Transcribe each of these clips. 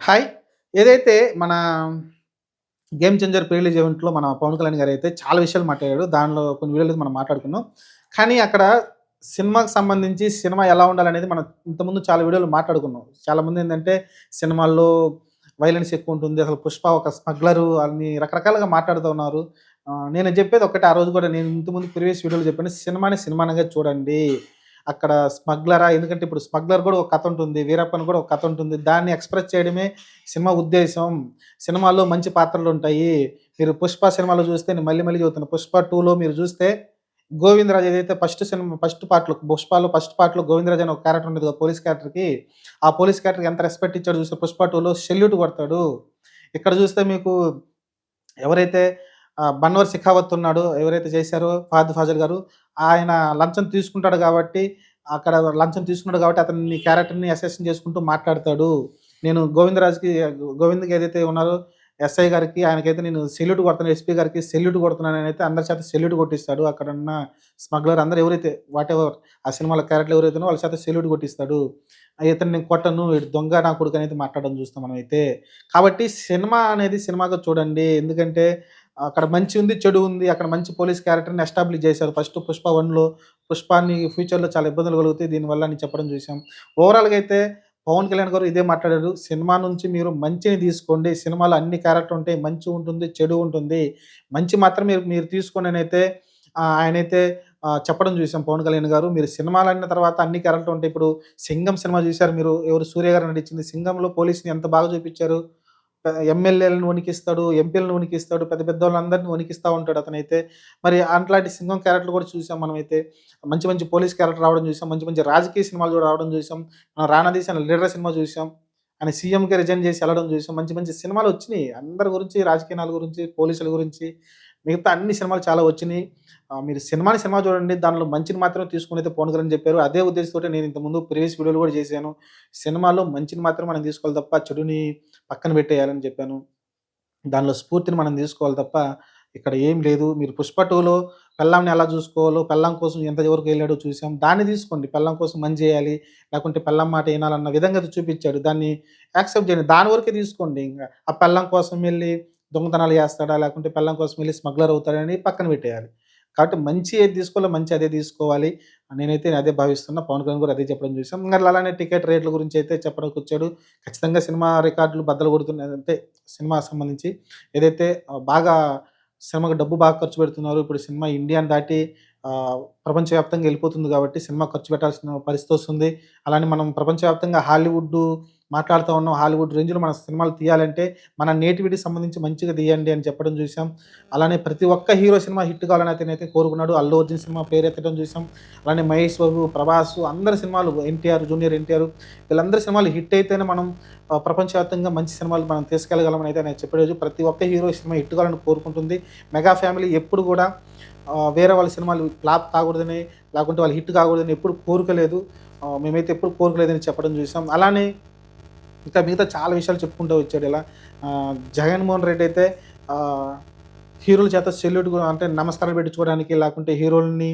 Hi. ఏదైతే మన game changer pre-release ఈవెంట్లో మన పవన్ కళ్యాణ్ గారు అయితే చాలా విషయాలు మాట్లాడాడు దానిలో కొన్ని వీడియోలు మనం మాట్లాడుకున్నాం. కానీ అక్కడ సినిమాకి సంబంధించి సినిమా ఎలా ఉండాలనేది మనం ఇంతకుముందు చాలా వీడియోలు మాట్లాడుకున్నాం. చాలామంది ఏంటంటే సినిమాల్లో వైలెన్స్ ఎక్కువ ఉంటుంది అసలు పుష్ప ఒక స్మగ్లరు అని రకరకాలుగా మాట్లాడుతూ ఉన్నారు. నేను చెప్పేది ఒకటి ఆ రోజు కూడా నేను ఇంతకుముందు ప్రీవియస్ వీడియోలు చెప్పాను సినిమాని సినిమానగా చూడండి. అక్కడ స్మగ్లరా ఎందుకంటే ఇప్పుడు స్మగ్లర్ కూడా ఒక కథ ఉంటుంది వీరప్పన్ కూడా ఒక కథ ఉంటుంది. దాన్ని ఎక్స్ప్రెస్ చేయడమే సినిమా ఉద్దేశం. సినిమాల్లో మంచి పాత్రలు ఉంటాయి. మీరు పుష్ప సినిమాలో చూస్తే నేను మళ్ళీ మళ్ళీ చెబుతాను పుష్ప టూలో మీరు చూస్తే గోవిందరాజ్ ఏదైతే ఫస్ట్ సినిమా ఫస్ట్ పార్ట్లో పుష్పలో ఫస్ట్ పార్ట్లో గోవిందరాజ్ అని ఒక క్యారెక్టర్ ఉంటుంది కదా పోలీస్ క్యారెక్టర్కి ఆ పోలీస్ క్యారెక్టర్కి ఎంత రెస్పెక్ట్ ఇచ్చాడు చూస్తే పుష్ప టూలో సెల్యూట్ కొడతాడు. ఇక్కడ చూస్తే మీకు ఎవరైతే బన్వర్ శిఖావత్ ఉన్నాడు. ఎవరైతే చేశారో ఫాద్ ఫాజల్ గారు ఆయన లంచం తీసుకుంటాడు కాబట్టి అక్కడ లంచం తీసుకున్నాడు కాబట్టి అతని క్యారెక్టర్ని అసెషన్ చేసుకుంటూ మాట్లాడతాడు. నేను గోవిందరాజ్కి గోవింద్కి ఏదైతే ఉన్నారో ఎస్ఐ గారికి ఆయనకైతే నేను సెల్యూట్ కొడుతున్నాను ఎస్పీ గారికి సెల్యూట్ కొడుతున్నాను అని అయితే అందరి చేత సెల్యూట్ కొట్టిస్తాడు. అక్కడ ఉన్న స్మగ్లర్ అందరు ఎవరైతే వాట్ ఎవర్ ఆ సినిమాలో క్యారెక్టర్ ఎవరైతే వాళ్ళ చేత సెల్యూట్ కొట్టిస్తాడు. ఇతను నేను కొట్టను వీడు దొంగ నా కొడుకు అనేది మాట్లాడడం చూస్తాం మనం అయితే కాబట్టి సినిమా అనేది సినిమాగా చూడండి. ఎందుకంటే అక్కడ మంచి ఉంది చెడు ఉంది అక్కడ మంచి పోలీస్ క్యారెక్టర్ని ఎస్టాబ్లిష్ చేశారు. ఫస్ట్ పుష్ప వన్లో పుష్పాన్ని ఫ్యూచర్లో చాలా ఇబ్బందులు కలుగుతాయి దీనివల్ల అని చెప్పడం చూసాం ఓవరాల్గా అయితే పవన్ కళ్యాణ్ గారు ఇదే మాట్లాడారు. సినిమా నుంచి మీరు మంచిని తీసుకోండి. సినిమాలో అన్ని క్యారెక్టర్ ఉంటాయి. మంచి ఉంటుంది చెడు ఉంటుంది. మంచి మాత్రం మీరు మీరు తీసుకోండి అని అయితే ఆయనైతే చెప్పడం చూసాం పవన్ కళ్యాణ్ గారు. మీరు సినిమాలు అన్న తర్వాత అన్ని క్యారెక్టర్ ఉంటాయి. ఇప్పుడు సింగం సినిమా చూశారు మీరు. ఎవరు సూర్య గారు నటించింది. సింగంలో పోలీస్ని ఎంత బాగా చూపించారు? ఎమ్మెల్యేలను వణికిస్తాడు ఎంపీలను వణికిస్తాడు పెద్ద పెద్ద వాళ్ళందరినీ వణికిస్తూ ఉంటాడు అతనైతే. మరి అట్లాంటి సింగం క్యారెక్టర్ కూడా చూసాం మనమైతే. మంచి మంచి పోలీస్ క్యారెక్టర్ రావడం చూసాం మంచి మంచి రాజకీయ సినిమాలు కూడా రావడం చూసాం. మనం రాణాదీశ్ అనే లీడర్ సినిమా చూసాం. ఆయన సీఎంకి రిజైన్ చేసి వెళ్ళడం చూసాం. మంచి మంచి సినిమాలు వచ్చినాయి. అందరి గురించి రాజకీయాల గురించి పోలీసుల గురించి మిగతా అన్ని సినిమాలు చాలా వచ్చినాయి. మీరు సినిమాని సినిమా చూడండి దానిలో మంచిని మాత్రమే తీసుకుని అయితే పవన్ చెప్పారు. అదే ఉద్దేశంతో నేను ఇంతకుముందు ప్రీవియస్ వీడియోలు కూడా చేశాను. సినిమాలో మంచిని మాత్రం మనం తీసుకోవాలి తప్ప చెడుని పక్కన పెట్టేయాలని చెప్పాను. దానిలో స్ఫూర్తిని మనం తీసుకోవాలి తప్ప ఇక్కడ ఏం లేదు. మీరు పుష్ప టూలో పెళ్ళాంని ఎలా చూసుకోవాలో పెళ్ళాం కోసం ఎంత ఎవరికి వెళ్ళాడో చూసాం. దాన్ని తీసుకోండి. పెళ్ళాం కోసం మంచి చేయాలి. లేకుంటే పెళ్ళాం మాట వినాలన్న విధంగా చూపించాడు. దాన్ని యాక్సెప్ట్ చేయండి. దాని వరకే తీసుకోండి ఇంకా. ఆ పెళ్ళాం కోసం వెళ్ళి దొంగతనాలు చేస్తాడా? లేకుంటే పెళ్ళాం కోసం వెళ్ళి స్మగ్లర్ అవుతాడని పక్కన పెట్టేయాలి. కాబట్టి మంచి ఏది తీసుకోవాలో మంచి అదే తీసుకోవాలి. నేనైతే అదే భావిస్తున్నా. పవన్ కళ్యాణ్ కూడా అదే చెప్పడం చూసాం ఇంకా అలానే టికెట్ రేట్ల గురించి అయితే చెప్పడానికి వచ్చాడు. ఖచ్చితంగా సినిమా రికార్డులు బద్దలు కొడుతున్నాయి. అంటే సినిమా సంబంధించి ఏదైతే బాగా సినిమాకి డబ్బు బాగా ఖర్చు పెడుతున్నారు. ఇప్పుడు సినిమా ఇండియాని దాటి ప్రపంచవ్యాప్తంగా వెళ్ళిపోతుంది కాబట్టి సినిమా ఖర్చు పెట్టాల్సిన పరిస్థితి వస్తుంది. అలానే మనం ప్రపంచవ్యాప్తంగా హాలీవుడ్ మాట్లాడుతూ ఉన్నాం. హాలీవుడ్ రేంజ్లో మన సినిమాలు తీయాలంటే మన నేటివిటీ సంబంధించి మంచిగా తీయండి అని చెప్పడం చూసాం. అలానే ప్రతి ఒక్క హీరో సినిమా హిట్ కావాలని అయితే కోరుకున్నాడు. అల్లు అర్జున్ సినిమా పేరెత్తడం చూసాం. అలానే మహేష్ బాబు ప్రభాస్ అందరి సినిమాలు ఎన్టీఆర్ జూనియర్ ఎన్టీఆర్ వీళ్ళందరి సినిమాలు హిట్ అయితేనే మనం ప్రపంచవ్యాప్తంగా మంచి సినిమాలు మనం తీసుకెళ్ళగలమని అయితే నేను చెప్పేది ప్రతి ఒక్క హీరో సినిమా హిట్ కావాలని కోరుకుంటుంది. మెగా ఫ్యామిలీ ఎప్పుడు కూడా వేరే వాళ్ళ సినిమాలు ఫ్లాప్ కాకూడదని లేకుంటే వాళ్ళు హిట్ కాకూడదని ఎప్పుడు కోరుకోలేదు. మేమైతే ఎప్పుడు కోరుకోలేదని చెప్పడం చూసాం. అలానే ఇంకా మిగతా చాలా విషయాలు చెప్పుకుంటూ వచ్చాడు ఇలా. జగన్మోహన్ రెడ్డి అయితే హీరోల చేత సెల్యూట్ అంటే నమస్కారం పెట్టించుకోవడానికి లేకుంటే హీరోలని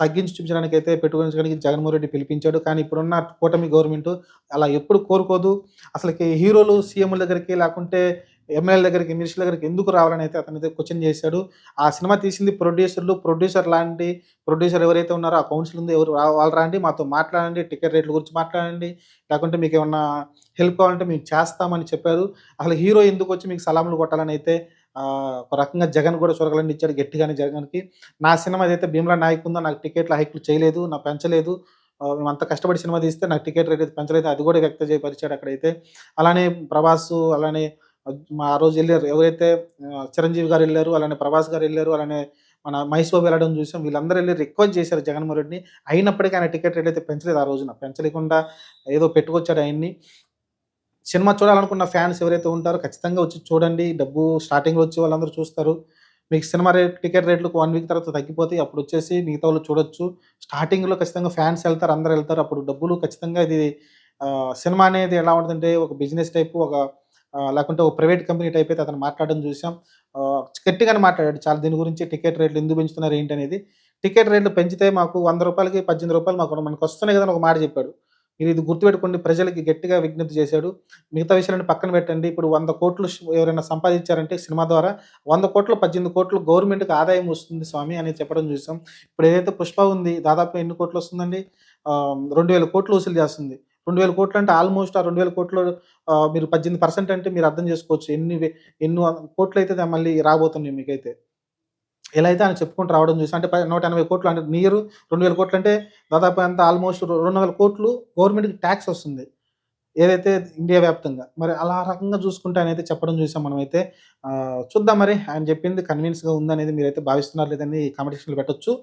తగ్గించి చూపించడానికి అయితే పెట్టుకోవడానికి జగన్మోహన్ రెడ్డి పిలిపించాడు. కానీ ఇప్పుడున్న కూటమి గవర్నమెంట్ అలా ఎప్పుడు కోరుకోదు. అసలుకి హీరోలు సీఎంల దగ్గరికి లేకుంటే ఎమ్మెల్యే దగ్గరికి మినిస్టర్ దగ్గరికి ఎందుకు రావాలని అయితే అతను అయితే క్వశ్చన్ చేశాడు. ఆ సినిమా తీసింది ప్రొడ్యూసర్లు ప్రొడ్యూసర్ లాంటి ప్రొడ్యూసర్ ఎవరైతే ఉన్నారో ఆ కౌన్సిల్ ఉంది ఎవరు రా- వాళ్ళు రండి మాతో మాట్లాడండి టికెట్ రేట్ల గురించి మాట్లాడండి. లేకుంటే మీకు ఏమన్నా హెల్ప్ కావాలంటే మేము చేస్తామని చెప్పారు. అసలు హీరో ఎందుకు వచ్చి మీకు సలాములు కొట్టాలని అయితే ఒక రకంగా జగన్ కూడా చూరగలని ఇచ్చాడు గట్టిగానే జగన్కి. నా సినిమా ఏదైతే భీమ్లా నాయక్ ఉందో నాకు టికెట్ల హైక్లు చేయలేదు నాకు పెంచలేదు. మేము అంత కష్టపడి సినిమా తీస్తే నాకు టికెట్ రేట్ అయితే పెంచలేదు అది కూడా వ్యక్తం చేయపరిచాడు అక్కడైతే. అలానే ప్రభాస్ అలానే ఆ రోజు వెళ్ళారు. ఎవరైతే చిరంజీవి గారు వెళ్ళారు అలానే ప్రభాస్ గారు వెళ్ళారు అలానే మన మహేష్ బాబు వెళ్ళడం చూసాం. వీళ్ళందరూ వెళ్ళి రిక్వెస్ట్ చేశారు జగన్మోహన్ రెడ్డిని. అయినప్పటికీ ఆయన టికెట్ రేట్ అయితే పెంచలేదు ఆ రోజున. పెంచలేకుండా ఏదో పెట్టుకొచ్చాడు ఆయన్ని. సినిమా చూడాలనుకున్న ఫ్యాన్స్ ఎవరైతే ఉంటారో ఖచ్చితంగా వచ్చి చూడండి. డబ్బు స్టార్టింగ్లో వచ్చి వాళ్ళందరూ చూస్తారు. మీకు సినిమా రేట్ టికెట్ రేట్లు వన్ వీక్ తర్వాత తగ్గిపోతే అప్పుడు వచ్చేసి మిగతా వాళ్ళు చూడొచ్చు. స్టార్టింగ్లో ఖచ్చితంగా ఫ్యాన్స్ వెళ్తారు అందరు వెళ్తారు. అప్పుడు డబ్బులు ఖచ్చితంగా ఇది సినిమా అనేది ఎలా ఉంటుందంటే ఒక బిజినెస్ టైప్ ఒక లేకుంటే ఒక ప్రైవేట్ కంపెనీ టైప్ అయితే అతను మాట్లాడడం చూసాం. గట్టిగానే మాట్లాడాడు. చాలా దీని గురించి టికెట్ రేట్లు ఎందుకు పెంచుతున్నారు ఏంటి అనేది టికెట్ రేట్లు పెంచితే మాకు వంద రూపాయలకి పద్దెనిమిది రూపాయలు మాకు మనకు వస్తున్నాయి కదా అని ఒక మాట చెప్పాడు. మీరు ఇది గుర్తుపెట్టుకోండి. ప్రజలకి గట్టిగా విజ్ఞప్తి చేశాడు. మిగతా విషయాలను పక్కన పెట్టండి. ఇప్పుడు వంద కోట్లు ఎవరైనా సంపాదించారంటే సినిమా ద్వారా వంద కోట్లు పద్దెనిమిది కోట్లు గవర్నమెంట్కి ఆదాయం వస్తుంది స్వామి అని చెప్పడం చూసాం. ఇప్పుడు ఏదైతే పుష్ప ఉంది దాదాపు ఎన్ని కోట్లు వస్తుందండి? రెండు వేల కోట్లు వసూలు చేస్తుంది. రెండు వేల కోట్లు అంటే ఆల్మోస్ట్ ఆ రెండు వేల కోట్లు మీరు పద్దెనిమిది పర్సెంట్ అంటే మీరు అర్థం చేసుకోవచ్చు. ఎన్ని ఎన్ని కోట్లు అయితే మళ్ళీ రాబోతున్నాయి మీకైతే. ఎలా అయితే ఆయన చెప్పుకుంటూ రావడం చూసి అంటే నూట ఎనభై కోట్లు అంటే నియర్ రెండు వేల కోట్లు అంటే దాదాపు అంత ఆల్మోస్ట్ రెండు వందల కోట్లు గవర్నమెంట్కి ట్యాక్స్ వస్తుంది. ఏదైతే ఇండియా వ్యాప్తంగా. మరి అలా రకంగా చూసుకుంటే ఆయన అయితే చెప్పడం చూసాం మనమైతే. చూద్దాం మరి. ఆయన చెప్పింది కన్విన్స్గా ఉందనేది మీరైతే భావిస్తున్నారు లేదని కాంపిటీషన్లు పెట్టొచ్చు.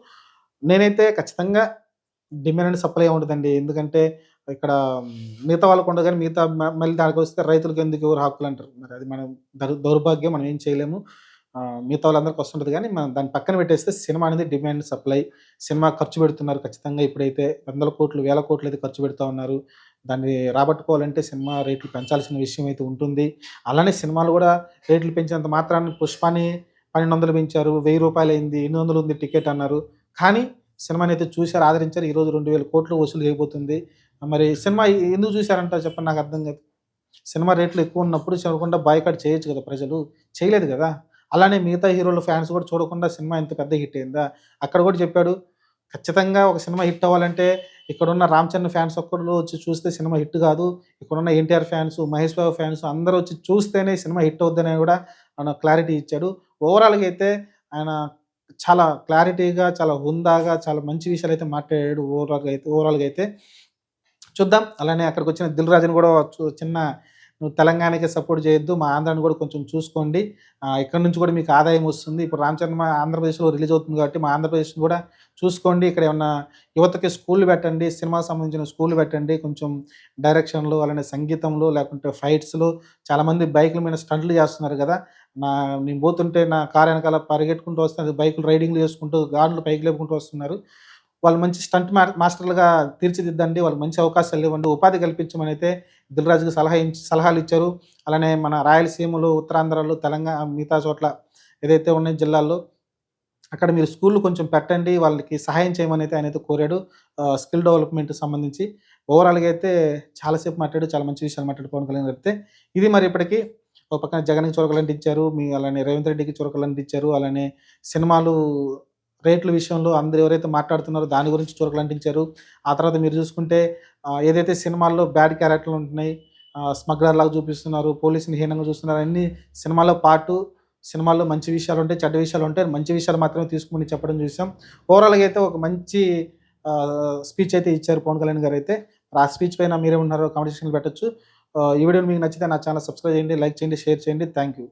నేనైతే ఖచ్చితంగా డిమాండ్ అండ్ సప్లై ఉంటుందండి ఎందుకంటే ఇక్కడ మిగతా వాళ్ళకు ఉండదు కానీ మిగతా మళ్ళీ దానికి వస్తే రైతులకు ఎందుకు ఎవరు హక్కులు అంటారు? మరి అది మనం దౌర్భాగ్యం మనం ఏం చేయలేము. మిగతా వాళ్ళందరికీ వస్తుంటుంది కానీ మనం దాన్ని పక్కన పెట్టేస్తే సినిమా అనేది డిమాండ్ సప్లై సినిమా ఖర్చు పెడుతున్నారు ఖచ్చితంగా ఇప్పుడైతే. వందల కోట్లు వేల కోట్లు అయితే ఖర్చు పెడుతూ ఉన్నారు. దాన్ని రాబట్టుకోవాలంటే సినిమా రేట్లు పెంచాల్సిన విషయం అయితే ఉంటుంది. అలానే సినిమాలు కూడా రేట్లు పెంచినంత మాత్రాన్ని పుష్పాన్ని పన్నెండు వందలు పెంచారు వెయ్యి రూపాయలు అయింది ఎనిమిది వందలు ఉంది టికెట్ అన్నారు. కానీ సినిమాని అయితే చూశారు ఆదరించారు ఈరోజు రెండు వేల కోట్లు వసూలు చేయబోతుంది. మరి సినిమా ఎందుకు చూశారంటారు చెప్పండి నాకు అర్థం కాదు. సినిమా రేట్లు ఎక్కువ ఉన్నప్పుడు చూడకుండా బాయ్కాట్ చేయొచ్చు కదా ప్రజలు. చేయలేదు కదా. అలానే మిగతా హీరోల ఫ్యాన్స్ కూడా చూడకుండా సినిమా ఇంత పెద్ద హిట్ అయిందా? అక్కడ కూడా చెప్పాడు ఖచ్చితంగా ఒక సినిమా హిట్ అవ్వాలంటే ఇక్కడున్న రామ్ చరణ్ ఫ్యాన్స్ ఒక్కరు వచ్చి చూస్తే సినిమా హిట్ కాదు. ఇక్కడున్న NTR fans Mahesh Babu fans అందరూ వచ్చి చూస్తేనే సినిమా హిట్ అవుద్దని కూడా ఆయన క్లారిటీ ఇచ్చాడు. ఓవరాల్గా అయితే ఆయన చాలా క్లారిటీగా చాలా హుందాగా చాలా మంచి విషయాలు అయితే మాట్లాడాడు ఓవరాల్గా అయితే ఓవరాల్గా అయితే. చూద్దాం. అలానే అక్కడికి వచ్చిన దిల్ రాజుని కూడా చిన్న నువ్వు తెలంగాణకి సపోర్ట్ చేయొద్దు. మా ఆంధ్రాని కూడా కొంచెం చూసుకోండి. ఇక్కడ నుంచి కూడా మీకు ఆదాయం వస్తుంది. ఇప్పుడు రామ్ చరణ్ మా ఆంధ్రప్రదేశ్లో రిలీజ్ అవుతుంది కాబట్టి మా ఆంధ్రప్రదేశ్ కూడా చూసుకోండి. ఇక్కడ ఏమన్నా యువతకి స్కూల్ పెట్టండి సినిమాకి సంబంధించిన స్కూల్ పెట్టండి. కొంచెం డైరెక్షన్లో అలానే సంగీతంలో లేకుంటే ఫైట్స్లో. చాలామంది బైకుల మీద స్టంట్లు చేస్తున్నారు కదా. నా నేను పోతుంటే నా కార్ వెనకాల పరిగెట్టుకుంటూ వస్తున్నారు. బైకులు రైడింగ్లు చేసుకుంటూ గార్డులు పైకి లేపుకుంటూ వస్తున్నారు. వాళ్ళు మంచి స్టంట్ మా మాస్టర్లుగా తీర్చిదిద్దండి. వాళ్ళకి మంచి అవకాశాలు ఇవ్వండి. ఉపాధి కల్పించమని అయితే దిల్రాజుకి సలహా ఇచ్చి సలహాలు ఇచ్చారు అలానే మన రాయలసీమలో ఉత్తరాంధ్రలో తెలంగాణ మిగతా చోట్ల ఏదైతే ఉన్నాయి జిల్లాల్లో అక్కడ మీరు స్కూల్ కొంచెం పెట్టండి. వాళ్ళకి సహాయం చేయమని అయితే ఆయన అయితే కోరాడు. స్కిల్ డెవలప్మెంట్ సంబంధించి. ఓవరాల్గా అయితే చాలాసేపు మాట్లాడు చాలా మంచి విషయాలు మాట్లాడు పవన్ కళ్యాణ్ చెప్తే ఇది మరి ఇప్పటికీ ఒక పక్కన జగన్కి చురకలంటి ఇచ్చారు మీ అలానే రేవంత్ రెడ్డికి చురకలంటి ఇచ్చారు అలానే సినిమాలు రేట్ల విషయంలో అందరు ఎవరైతే మాట్లాడుతున్నారో దాని గురించి చురకలు అంటించారు ఆ తర్వాత మీరు చూసుకుంటే ఏదైతే సినిమాల్లో బ్యాడ్ క్యారెక్టర్లు ఉంటున్నాయి స్మగ్లర్ లాగా చూపిస్తున్నారు పోలీసుని హీనంగా చూస్తున్నారు అన్ని సినిమాలో పాటు సినిమాల్లో మంచి విషయాలు ఉంటాయి చెడ్డ విషయాలు ఉంటాయి. మంచి విషయాలు మాత్రమే తీసుకుని చెప్పడం చూసాం. ఓవరాల్గా అయితే ఒక మంచి స్పీచ్ అయితే ఇచ్చారు పవన్ కళ్యాణ్ గారు అయితే. ఆ స్పీచ్ పైన మీరే ఉన్నారో కాంపిటీషన్ పెట్టచ్చు. ఈ వీడియో మీకు నచ్చితే నా ఛానల్ సబ్స్క్రైబ్ చేయండి లైక్ చేయండి షేర్ చేయండి. Thank you